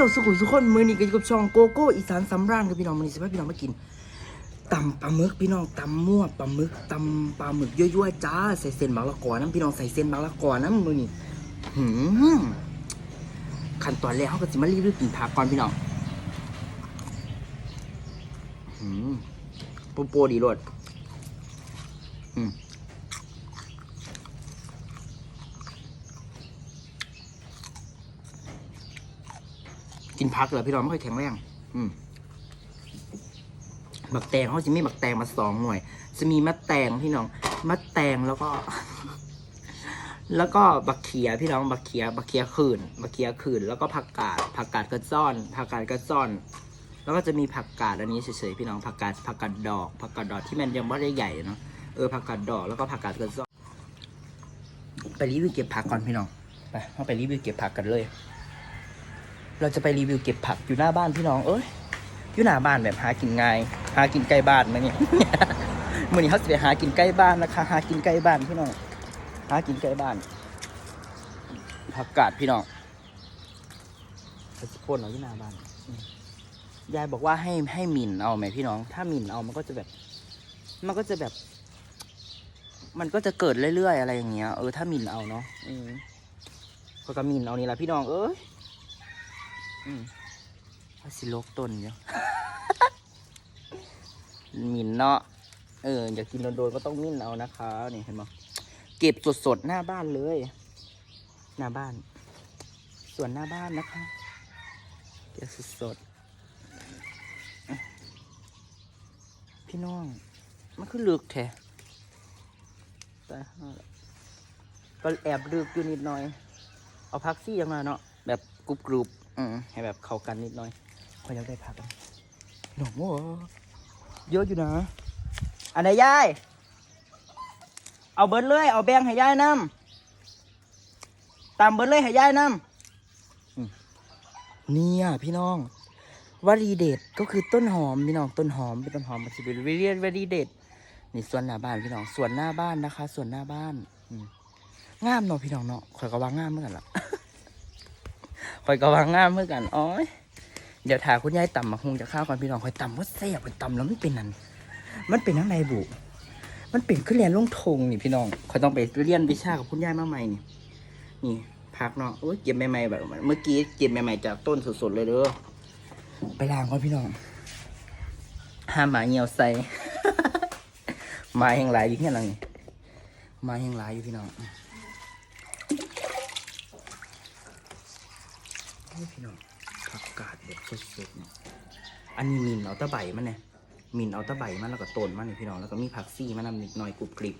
จ้าสุขุมสุขคนมือนี้ก็อยู่กับช่องโกโก้อีสานสำราญกับพี่น้องมือนี้สิพาพี่น้องมากินตำปลาหมึกพี่น้องตำมั่วปลาหมึกตำปลาหมึกยั่วๆจ้าใส่เส้นบางละกอน้ำพี่น้องใส่เส้นบางละกอน้ำมือนี้หืมขั้นตอนแรกเขาก็จะมารีวิวกินผักก่อนพี่น้องหืมโปโปดีรสอืม กินพักเหรอพี่น้องไม่ค่อยแข็งแรงอืมบักแตงเขาจะมีบักแตงมาสองหน่วย จะมีมะแตงพี่น้องมะแตงแล้วก็ แล้วก็บักเขียพี่น้องบักเขียบักเขียขืนบักเขียขืนแล้วก็ผักกาดผักกาดกระจ้อนผักกาดกระจ้อน แล้วก็จะมีผักกาดอันนี้เฉยๆพี่น้องผักกาดผักกาดดอกผักกาดดอกที่มันยังไม่ได้ใหญ่เนาะเออผักกาดดอกแล้วก็ผักกาดกระจ้อนไปรีวิวเก็บผักก่อนพี่น้องไปเราไปรีวิวเก็บผักกันเลย เราจะไปรีวิวเก็บผักอยู่หน้าบ้านพี่น้อง เอ้ย อยู่หน้าบ้านแบบหากินง่าย หากินใกล้บ้านมาเนี่ยมื่อนี้เขาจะไปหากินใกล้บ้านนะคะ หากินใกล้บ้านพี่น้อง หากินใกล้บ้าน ผักกาดพี่น้องไปสพ่นเอาที่หน้าบ้านอืมยายบอกว่าให้ให้หมิ่นเอาไหมพี่น้อง ถ้าหมิ่นเอามันก็จะแบบ มันก็จะแบบ มันก็จะเกิดเรื่อยๆอะไรอย่างเงี้ย เออถ้าหมิ่นเอาเนาะอืมเขาก็หมิ่นเอานี่แหละพี่น้อง เอ้ย อืมว่าสิโลกต้นเนาะหมิ่นเนาะ เออ อยากกินโดนๆก็ต้องมิ่นเอานะคะ นี่เห็นไหมเก็บสดๆ หน้าบ้านเลย หน้าบ้าน ส่วนหน้าบ้านนะคะ เก็บสดๆ พี่น้อง มันคือลึกแท้แต่ห่าละก็แอบลึกอยู่นิดหน่อย เอาพักซี่ยังไงเนาะ แบบกรุบกรุบๆ อืมให้แบบเข้ากันนิดหน่อยพออยากได้พักหนมโอ้เยอะอยู่นะ อันไหนยาย เอาเบิร์ดเลย เอาแบงให้ยายนำตามเบิร์ดเลยให้ยายนำเนี่ยพี่น้องวลีเด็ดก็คือต้นหอมพี่น้องต้นหอมเป็นต้นหอมมันจะเป็นวลีวลีเด็ดนี่ส่วนหน้าบ้านพี่น้องส่วนหน้าบ้านนะคะ ส่วนหน้าบ้านองามเนาะพี่น้องเนาะข่อยก็ว่างามเหมือนกันล่ะ ข่อยกวางามเหมือนกันอ๋อยเดี๋ยวถาคุณยายต่ำมาคงจะข้าวก่อนพี่น้องข่อยต่ำว่าแซ่บข่อยต่ำแล้วมันเป็นนั่นมันเป็นทั้งในบุมันเป็นขึ้นเรียนลงทงนี่พี่น้องข่อยต้องไปเรียนวิชากับคุณยายมาใหม่นี่นี่พักเนาะโอ้ยเก็บใหม่ๆแบบเมื่อกี้เก็บใหม่ๆจากต้นสดๆเลยเด้อไปล้างก่อนพี่น้องห้ามหมาเหี่ยวใส่มาแห่งหลายอยู่ที่ไหนนี่มาแห่งหลายอยู่พี่น้อง นี่พี่น้องผักกาดแบบสดๆเนี่ยอันนี้มินเอาตะไบมันเนี่ยมินเอาตะไบมันแล้วก็ต้นมันนี่พี่น้องแล้วก็มีผักซี่มันนำนิดหน่อยกรุบกริบ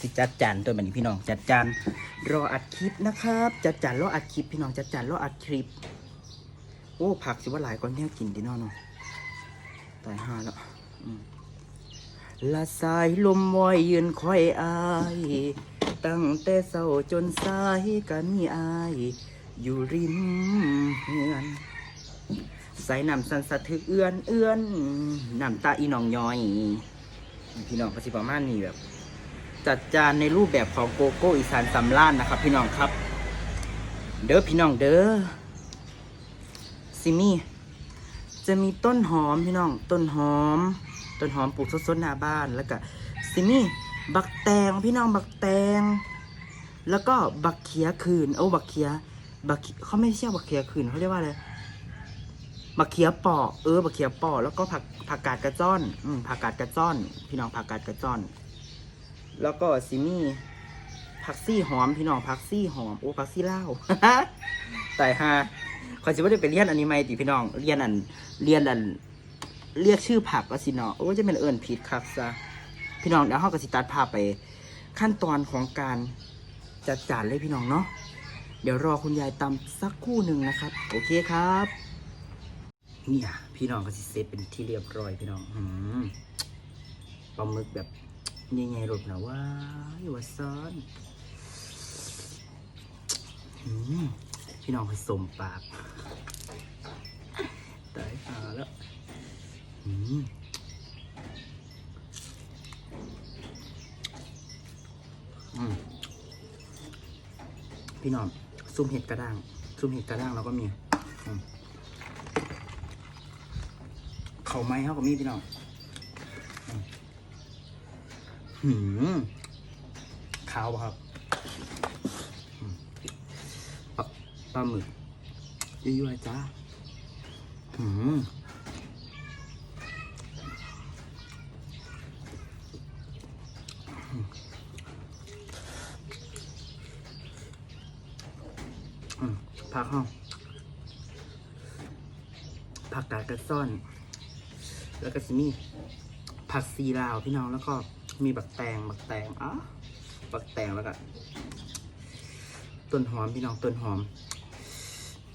สิจัดจานตัวแบบนี้พี่น้องจัดจานรออัดคลิปนะครับ จัดจานรออัดคลิปพี่น้องจัดจานรออัดคลิปโอ้ผักสิว่าหลายก้อนเนี่ยกินดีนาะเนาะตายห่าแล้วอืม ละสายลมวอยยืนคอยอาย ตั้งแต่เศร้าจนสายกันมีอาย อยู่ริมเฮือนใส่น้ำสันสะทึกเอื้อนเอื้อนน้ำตาอีน้องย้อย พี่น้องก็สิประมาณนี้แบบ จัดจานในรูปแบบของโกโก้อีสานสำล้านนะครับ พี่น้องครับ เด้อพี่น้องเด้อซิมี่จะมีต้นหอมพี่น้องต้นหอม ต้นหอมปลูกสดๆหน้าบ้านแล้วก็ซิมี่บักแตงพี่น้องบักแตง แล้วก็บักเขียคืนโอ้บักเขียบักเขาไม่ใช่บักเขียคืนเขาเรียกว่าอะไรบักเขียปอเออบักเขียปอแล้วก็ผักผักกาดกระจ้อนอืมผักกาดกระจ้อน พี่น้องผักกาดกระจ้อน แล้วก็ซิมี่ผักซี่หอมพี่น้องผักซี่หอมโอ้ผักซี่เล่าแต่ฮะคอยจะไม่ได้ไปเรียนอันนี้ไหมติพี่น้องเรียนอันเรียนอัน เรียกชื่อผักก็สิเนาะโอ้จะเป็นเอิญผิดครับซะพี่น้องเดี๋ยวเฮาก็สิตัดภาพไป ขั้นตอนของการจัดจานเลยพี่น้องเนาะเดี๋ยวรอคุณยายตำสักคู่หนึ่งนะครับ โอเคครับเนี่ยพี่น้องก็สิเสร็จเป็นที่เรียบร้อยพี่น้องอืมปลาหมึกแบบยังไงรถนะว่าอยู่ว่าซ้อนอืมพี่น้องผสมปากตายหาแล้ว พี่น้องซุ้มเห็ดกระด้าง ซุ้มเห็ดกระด้างเราก็มีเขาไม้เขาก็มีพี่น้องหืมขาวครับปลาหมึกยุ่ยๆจ้าหืม ผักห้องผักกาดกระซ่อน แล้วก็จะมีผักซีลาวพี่น้องแล้วก็มีบักแตงบักแตงอะบักแตงแล้วก็ต้นหอมพี่น้องต้นหอม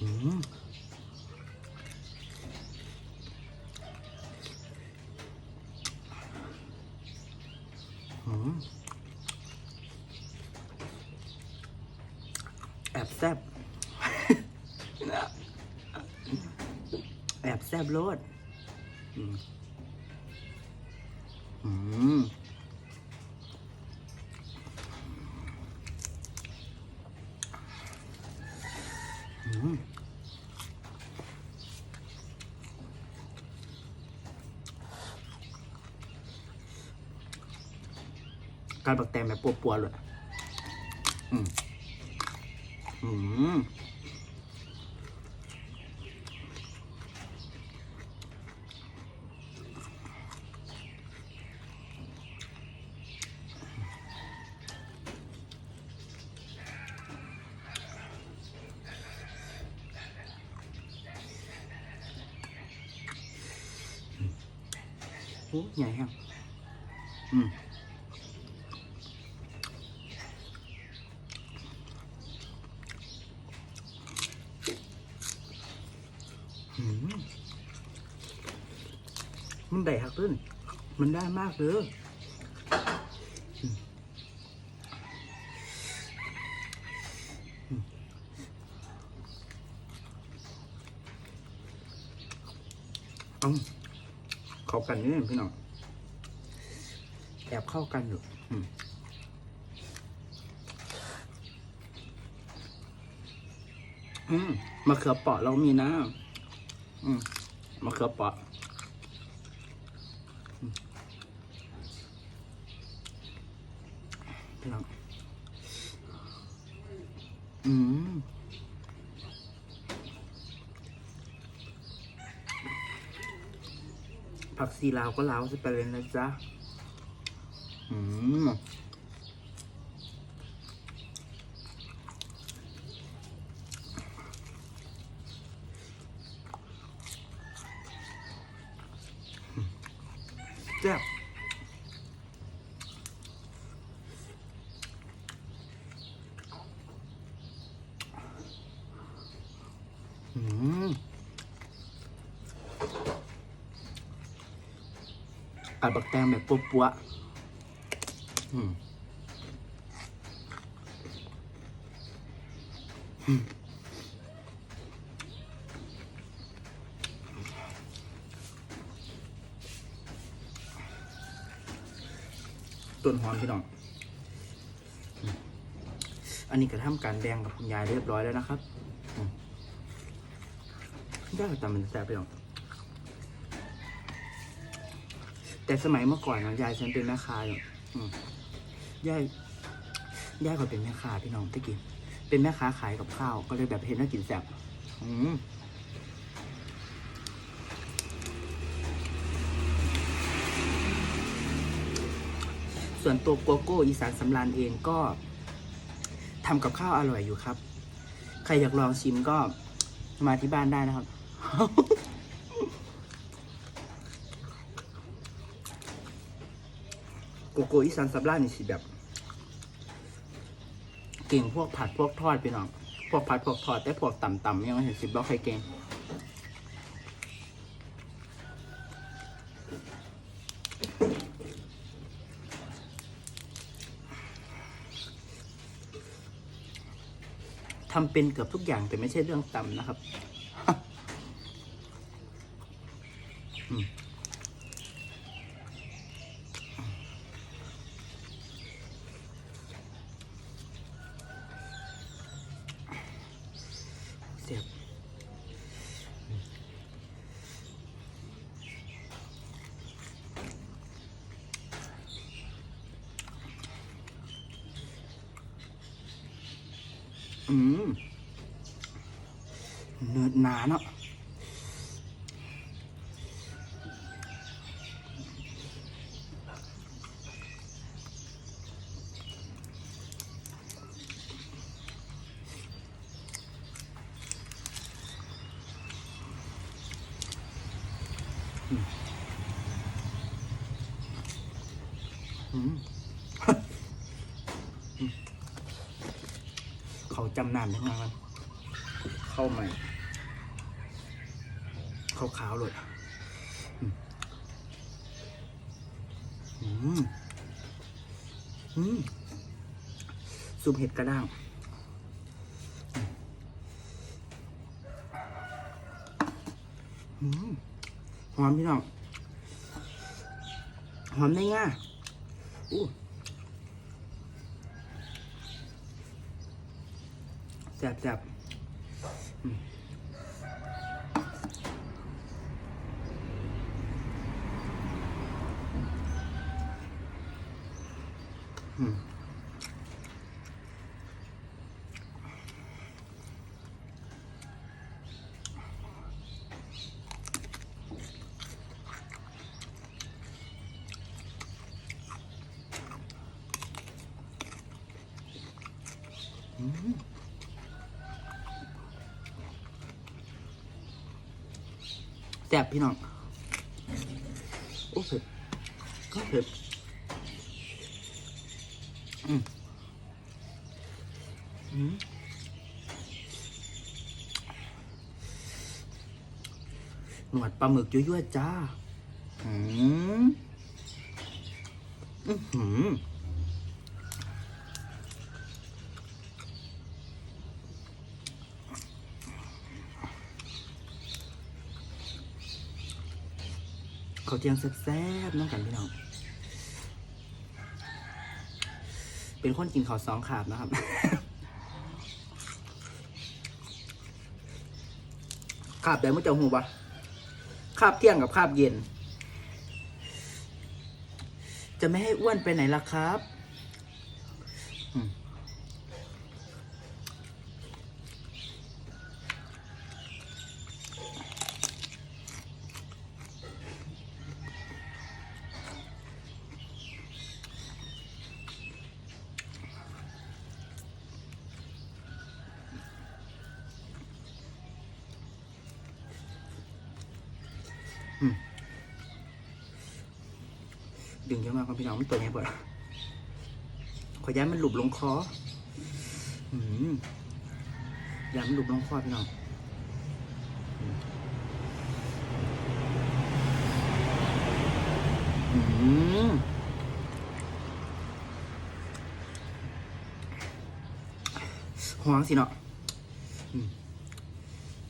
อืมอืมแอบแซบ แอ บแซบโลดอืมอืมอืมการบักแตงแบบปัวๆเลยอืม อืม โอ้ใหญ่แฮะอืมอืมมันได้ฮัก เล่นมันได้มากเลยอืมอืมเอาเข้ากันนี่พี่น้องแอบเข้ากันอยู่อืมอืมมะเขือเปราะเรามีนะ อืมมะเขือเปราะอืมพี่น้องอืม ผักซีลาวก็ลาวสิไปเลยนะจ๊ะ อืมแซ่บอืม อัดบักแตงแบบปัวๆอืมอืมต้นหอมพี่น้อง อันนี้ก็ทำการแดงกับคุณยายเรียบร้อยแล้วนะครับอืมย่างกับตำมันแซ่บพี่น้อง แต่สมัยเมื่อก่อนนะยายฉันเป็นแม่ค้าอยู่ยายยายก็เป็นแม่ค้าพี่น้องตะกี้เป็นแม่ค้าขายกับข้าว ก็เลยแบบเห็นน่ากินแซ่บอืมส่วนตัวโกโก้อีสานสำรานเองก็ทำกับข้าวอร่อยอยู่ครับ ใครอยากลองชิมก็มาที่บ้านได้นะครับ โกโก้อีสานสับล่านี่สิแบบ เก่งพวกผัดพวกทอดไปน้อง พวกผัดพวกทอดแต่พวกต่ำๆยังไม่เห็นสิบล็อกใครเก่งทำเป็นเกือบทุกอย่างแต่ไม่ใช่เรื่องต่ำนะครับ เนื้อหนาเนาะอืม เขา จำนานทั้งนั้นมันเข้าใหม่ขาขาวเลยอืมอืมอืมซุปเห็ดกระด้างอืมหอมพี่น้อง หอมได้ง่ายอู้ แซ่บแซ่บ แซ่บพี่น้อง โอ้เผ็ดก็เผ็ดอืมอืมหนวดปลาหมึกยั่วๆจ้า อืม อือ ขาวเทียงแซ่บๆน้องกันพี่น้อง เป็นคนกินข้าวสองขาบนะครับ ขาบใดมึงจะหูปะขาบเที่ยงกับขาบเย็น จะไม่ให้อ้วนไปไหนล่ะครับ ดึงเยอะมากครับพี่น้องมันตัวนี้เปล่าขอย้ายมันหลุบลงคออืมย้ายมันหลุบลงคอพี่น้องอืมหวงสิเนาะอืม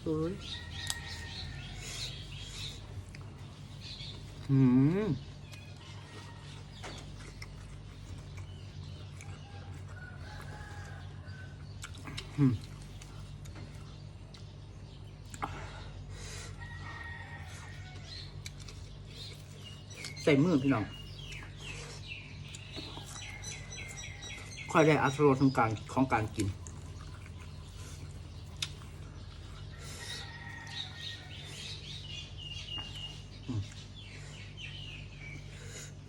เอ้ยอืม ใส่มือพี่น้องค่อยได้อัตรสของการของการกิน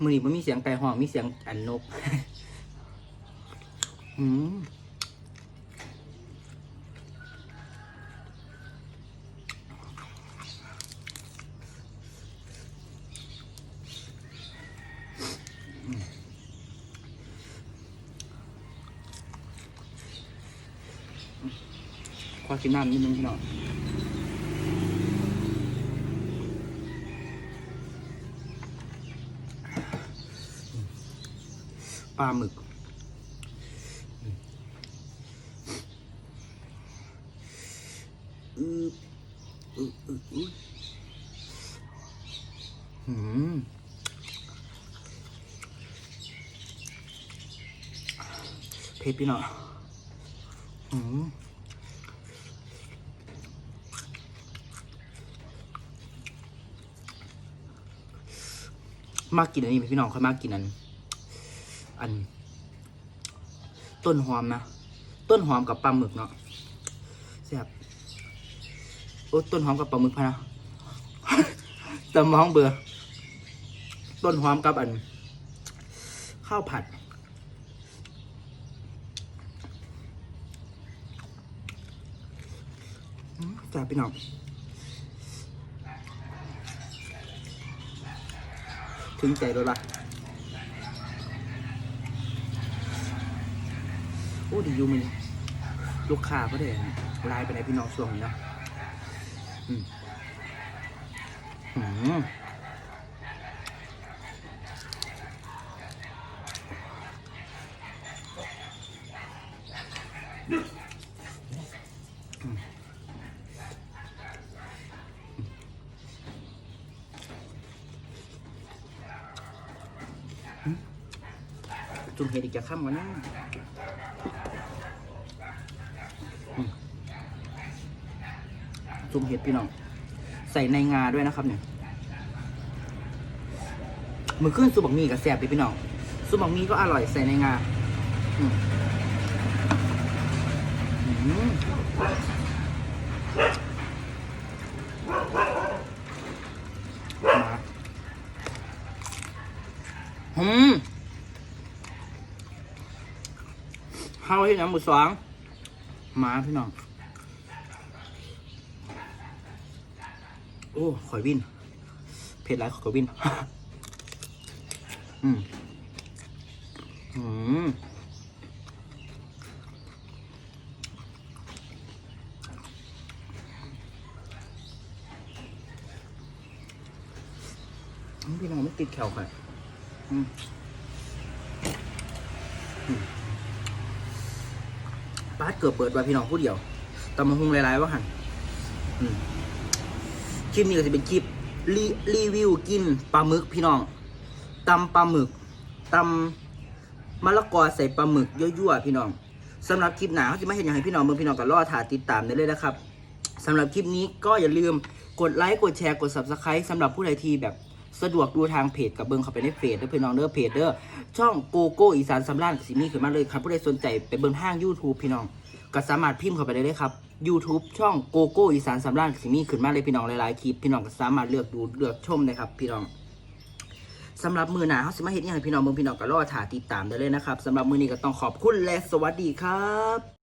มือนี้มันมีเสียงไก่ห้องมีเสียงอันนก อืม กินน้ำนิดนึงพี่น้องปลาหมึก อืออืออืออือหืมเผ็ดพี่น้อง มากกินอันนี้พี่น้องค่อยมากกินอัน อัน ต้นหอมนะต้นหอมกับปลาหมึกเนาะแซ่บโอ้ต้นหอมกับปลาหมึกพะนะแตำมองเบื่อต้นหอมกับอัน ข้าวผัดแซ่บพี่น้อง ถึงใจเลยละโอ้ดีอยู่มันลูกค้าก็ได้ไลน์ไปในพี่น้องช่วงนี้เนาะอืมอืม อีกจะข้ามกันนะจุ่มเห็ดพี่น้อง ใส่ในงาด้วยนะครับเนี่ยมือขึ้นซุปบักหมี่กับแซ่บดิพี่น้องซุปบักหมี่ก็อร่อยใส่ในงา อืมอืมมาอืมเฮาที่น้ำหมูสองมาพี่น้องโอ้ข่อยวินเผ็ดไรข่อยวินอืมอืมพี่น้องไม่ติดแขวค่ะอืมอืม ป้าดเกือบเปิดไว้พี่น้องผู้เดียวตำมะฮุงหลายๆว่าหันคลิปนี้ก็จะเป็นคลิปรีรีวิวกินปลาหมึกพี่น้องตำปลาหมึกตำมะละกอใส่ปลาหมึกยั่วๆพี่น้องสำหรับคลิปหนาเขาจะไม่เห็นอย่างให้พี่น้องเมืองพี่น้องก็รอถ่ายติดตามได้เลยนะครับสำหรับคลิปนี้ก็อย่าลืมกดไลค์กดแชร์กด subscribe สำหรับผู้ใดที่แบบ สะดวกดูทางเพจกับเบิงเข้าไปในเพจเด้อพี่น้องเด้อเพจเด้อช่องโกโก้อีสานสำราญกับสิมีขึ้นมาเลยครับผู้ใดสนใจไปเบิงห้าง YouTube พี่น้องก็สามารถพิมพ์เข้าไปได้เลยครับ YouTube ช่องโกโก้อีสานสำราญกับสิมีขึ้นมาเลยพี่น้องหลายๆคลิปพี่น้องก็สามารถเลือกดูเลือกชมได้ครับพี่น้องสำหรับมือหนาเขาสิมาเห็นยังไงพี่น้องเมืองพี่น้องก็รอถ่ายติดตามได้เลยนะครับสำหรับมือนี้ก็ต้องขอบคุณและสวัสดีครับ